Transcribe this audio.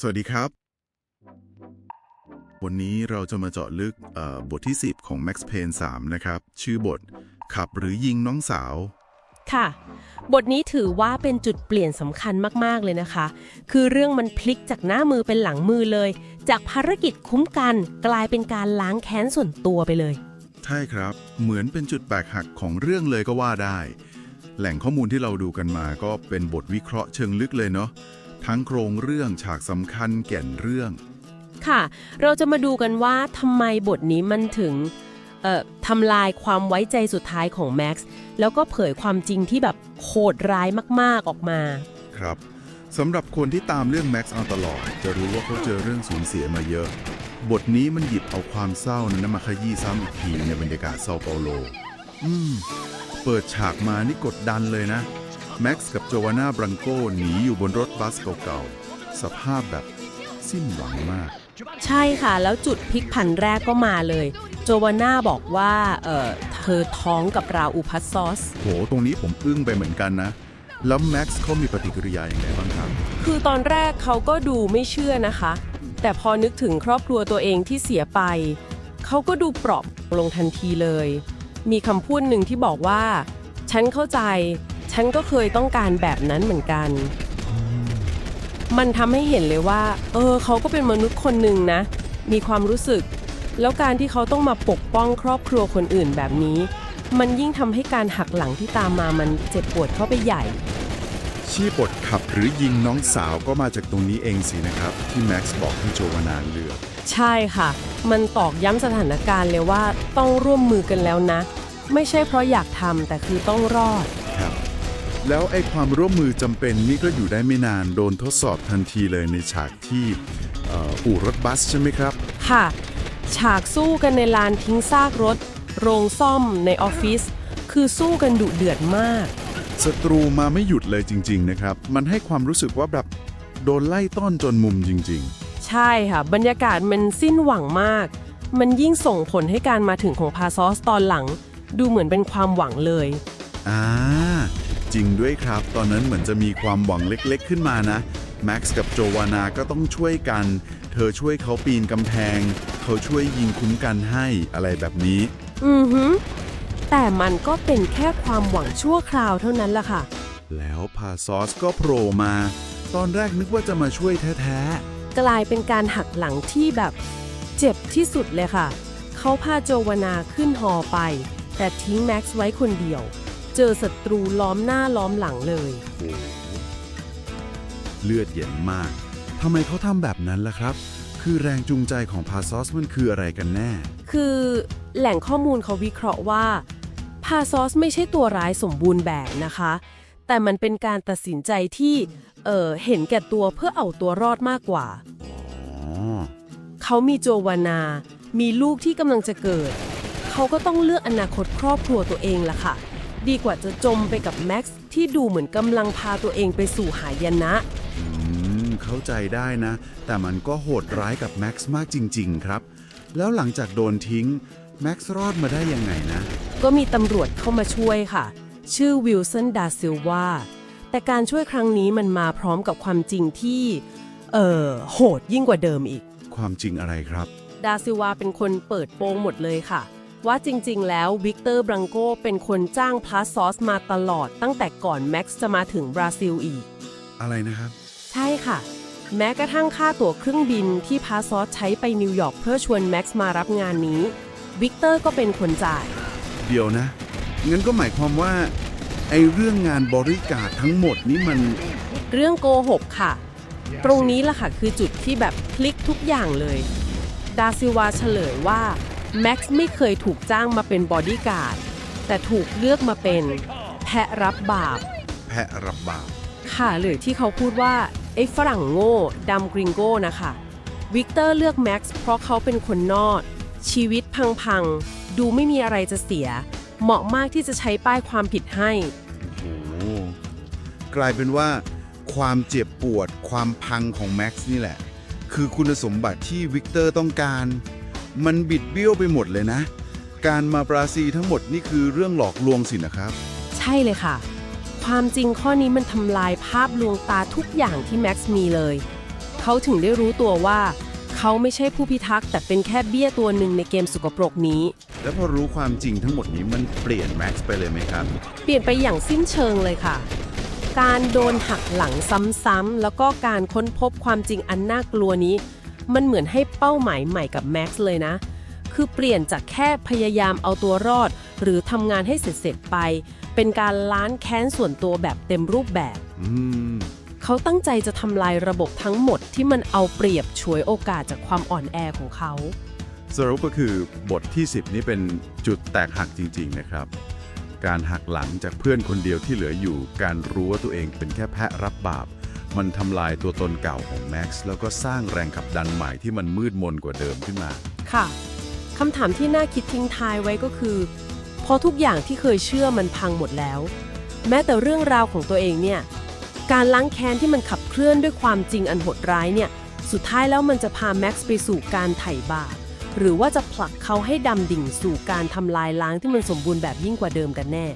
สวัสดีครับ วันนี้เราจะมาเจาะลึกเอ่อบทที่ 10 ของ Max Payne 3 นะครับ ชื่อบท ขับหรือยิงน้องสาว ค่ะ บทนี้ถือว่าเป็นจุดเปลี่ยนสำคัญมากๆเลยนะคะ คือเรื่องมันพลิกจากหน้ามือเป็นหลังมือเลย จากภารกิจคุ้มกันกลายเป็นการล้างแค้นส่วนตัวไปเลย ใช่ครับ เหมือนเป็นจุดแบกหักของเรื่องเลยก็ว่าได้ แหล่งข้อมูลที่เราดูกันมาก็เป็นบทวิเคราะห์เชิงลึกเลยเนาะ ทั้งโครงเรื่องฉากสำคัญแก่นเรื่อง ค่ะ เราจะมาดูกันว่าทำไมบทนี้มันถึงเอ่อทำลายความไว้ใจสุดท้ายของแม็กซ์แล้วก็เผยความจริงที่แบบโหดร้ายมากๆออกมา ครับสำหรับคนที่ตามเรื่องแม็กซ์เอาตลอด จะรู้ว่าเขาเจอเรื่องสูญเสียมาเยอะ บทนี้มันหยิบเอาความเศร้านั้นมาขยี้ซ้ำอีกทีในบรรยากาศเซาเปาโล อืม เปิดฉากมานี่กดดันเลยนะ แม็กซ์กับโจวาน่าบรังโกหนีอยู่บนรถบัสเก่าๆ สภาพแบบสิ้นหวังมาก ใช่ค่ะ แล้วจุดพลิกผันแรกก็มาเลย โจวาน่าบอกว่าเออเธอท้องกับราอูพัสซอส โห ตรงนี้ผมอึ้งไปเหมือนกันนะ แล้วแม็กซ์เขามีปฏิกิริยาอย่างไรบ้างครับ คือตอนแรกเขาก็ดูไม่เชื่อนะคะ แต่พอนึกถึงครอบครัวตัวเองที่เสียไป เขาก็ดูเปราะลงทันทีเลย มีคำพูดหนึ่งที่บอกว่า ฉันเข้าใจ ฉันก็เคยต้องการแบบนั้นเหมือนกัน มันทำให้เห็นเลยว่า เออ เขาก็เป็นมนุษย์คนหนึ่งนะ มีความรู้สึก แล้วการที่เขาต้องมาปกป้องครอบครัวคนอื่นแบบนี้ มันยิ่งทำให้การหักหลังที่ตามมามันเจ็บปวดเข้าไปใหญ่ ชี่บทขับหรือยิงน้องสาวก็มาจากตรงนี้เองสินะครับ ที่แม็กซ์บอกให้โจวานาเลือก ใช่ค่ะ มันตอกย้ำสถานการณ์เลยว่าต้องร่วมมือกันแล้วนะ ไม่ใช่เพราะอยากทำแต่คือต้องรอดครับ แล้วไอ้ความร่วมมือจำเป็นนี่ก็อยู่ได้ไม่นานโดนทดสอบทันทีเลยในฉากที่เอ่ออู่รถบัสใช่ไหมครับ ค่ะ ฉากสู้กันในลานทิ้งซากรถ โรงซ่อมในออฟฟิศคือสู้กันดุเดือดมาก ศัตรูมาไม่หยุดเลยจริง ๆ นะครับ มันให้ความรู้สึกว่าแบบโดนไล่ต้อนจนมุมจริง ใช่ค่ะ บรรยากาศมันสิ้นหวังมาก มันยิ่งส่งผลให้การมาถึงของพาซอสตอนหลัง ดูเหมือนเป็นความหวังเลย ๆ อ่าจ ริงด้วยครับ ตอนนั้นเหมือนจะมีความหวังเล็กๆ ขึ้นมานะแม็กซ์กับโจวานาก็ต้องช่วยกัน เธอช่วยเขาปีนกำแพง เขาช่วยยิงคุ้มกันให้อะไรแบบนี้ อือหือแต่มันก็เป็นแค่ความหวังชั่วคราวเท่านั้นล่ะค่ะ แล้วพาซอสก็โผล่มา ตอนแรกนึกว่าจะมาช่วยแท้กลายเป็นการหักหลังที่แบบ เจ็บที่สุดเลยค่ะ เขาพาโจวานาขึ้นฮอไป แต่ทิ้งแม็กซ์ไว้คนเดียว เจอศัตรูล้อมหน้าล้อมหลังเลยๆโอ้โหเลือดเย็นมาก ทำไมเขาทำแบบนั้นล่ะครับ คือแรงจูงใจของพาซอสมันคืออะไรกันแน่ คือแหล่งข้อมูลเขาวิเคราะห์ว่าพาซอสไม่ใช่ตัวร้ายสมบูรณ์แบบนะคะ แต่มันเป็นการตัดสินใจที่เออเห็นแก่ตัวเพื่อเอาตัวรอดมากกว่า อ๋อ เขามีโจวานา มีลูกที่กำลังจะเกิด เขาก็ต้องเลือกอนาคตครอบครัวตัวเองล่ะค่ะ ดีกว่าจะจมไปกับแม็กซ์ที่ดูเหมือนกำลังพาตัวเองไปสู่หายนะ อืม เข้าใจได้นะ แต่มันก็โหดร้ายกับแม็กซ์มากจริง ๆ ครับ แล้วหลังจากโดนทิ้งแม็กซ์รอดมาได้ยังไงนะ ก็มีตำรวจเข้ามาช่วยค่ะ ชื่อวิลสันดาซิลวาแต่การช่วยครั้งนี้มันมาพร้อมกับความจริงที่ เอ่อ โหดยิ่งกว่าเดิมอีก ความจริงอะไรครับ ดาซิลวาเป็นคนเปิดโปงหมดเลยค่ะ ว่าจริงๆ แล้ววิกเตอร์บรังโกเป็นคนจ้างพลาสซอสมาตลอดตั้งแต่ก่อนแม็กซ์จะมาถึงบราซิลอีก อะไรนะครับ ใช่ค่ะ แม้กระทั่งค่าตั๋วเครื่องบินที่พาซอสใช้ไปนิวยอร์กเพื่อชวนแม็กซ์มารับงานนี้ วิกเตอร์ก็เป็นคนจ่าย เดี๋ยวนะ งั้นก็หมายความว่า ไอ้เรื่องงานบริการทั้งหมดนี่มัน เรื่องโกหกค่ะ ตรงนี้ล่ะค่ะคือจุดที่แบบพลิกทุกอย่างเลย ดาซิลวาเฉลยว่า แม็กซ์ไม่เคยถูกจ้างมาเป็นบอดี้การ์ดแต่ถูกเลือกมาเป็นแพะรับบาป แพะรับบาปค่ะหรือที่เขาพูดว่า ไอ้ฝรั่งโง่ดำกริงโก้นะคะ วิกเตอร์เลือกแม็กซ์เพราะเขาเป็นคนนอกชีวิตพังๆ ดูไม่มีอะไรจะเสีย เหมาะมากที่จะใช้ป้ายความผิดให้ โอ้โหกลายเป็นว่า ความเจ็บปวดความพังของแม็กซ์นี่แหละ คือคุณสมบัติที่วิกเตอร์ต้องการ มันบิดเบี้ยวไปหมดเลยนะ การมาบราซิลทั้งหมดนี่คือเรื่องหลอกลวงสินะครับ ใช่เลยค่ะ ความจริงข้อนี้มันทำลายภาพลวงตาทุกอย่างที่แม็กซ์มีเลย เขเขาถึงได้รู้ตัวว่า เขาไม่ใช่ผู้พิทักษ์แต่เป็นแค่เบี้ยตัวหนึ่งในเกมสกปรกนี้ แล้วพอรู้ความจริงทั้งหมดนี้มันเปลี่ยนแม็กซ์ไปเลยไหมครับ เปลี่ยนไปอย่างสิ้นเชิงเลยค่ะ การโดนหักหลังซ้ำๆแล้วก็การค้นพบความจริงอันน่ากลัวนี้ มันเหมือนให้เป้าหมายใหม่กับแม็กซ์เลยนะ คือเปลี่ยนจากแค่พยายามเอาตัวรอด หรือทำงานให้เสร็จๆไป เป็นการล้านแค้นส่วนตัวแบบเต็มรูปแบบ อืม เขาตั้งใจจะทำลายระบบทั้งหมดที่มันเอาเปรียบฉวยโอกาสจากความอ่อนแอของเขา สรุปก็คือบทที่ 10 นี้เป็นจุดแตกหักจริง ๆ นะครับ การหักหลังจากเพื่อนคนเดียวที่เหลืออยู่ การรู้ว่าตัวเองเป็นแค่แพะรับบาป มันทำลายตัวตนเก่าของแม็กซ์แล้วก็สร้างแรงขับดันใหม่ที่มันมืดมนกว่าเดิมขึ้นมา ค่ะคำถามที่น่าคิดทิ้งท้ายไว้ก็คือ พอทุกอย่างที่เคยเชื่อมันพังหมดแล้ว แม้แต่เรื่องราวของตัวเองเนี่ย การล้างแค้นที่มันขับเคลื่อนด้วยความจริงอันโหดร้ายเนี่ย สุดท้ายแล้วมันจะพาแม็กซ์ไปสู่การไถ่บาปหรือว่าจะผลักเขาให้ดำดิ่งสู่การทำลายล้างที่มันสมบูรณ์แบบยิ่งกว่าเดิมกันแน่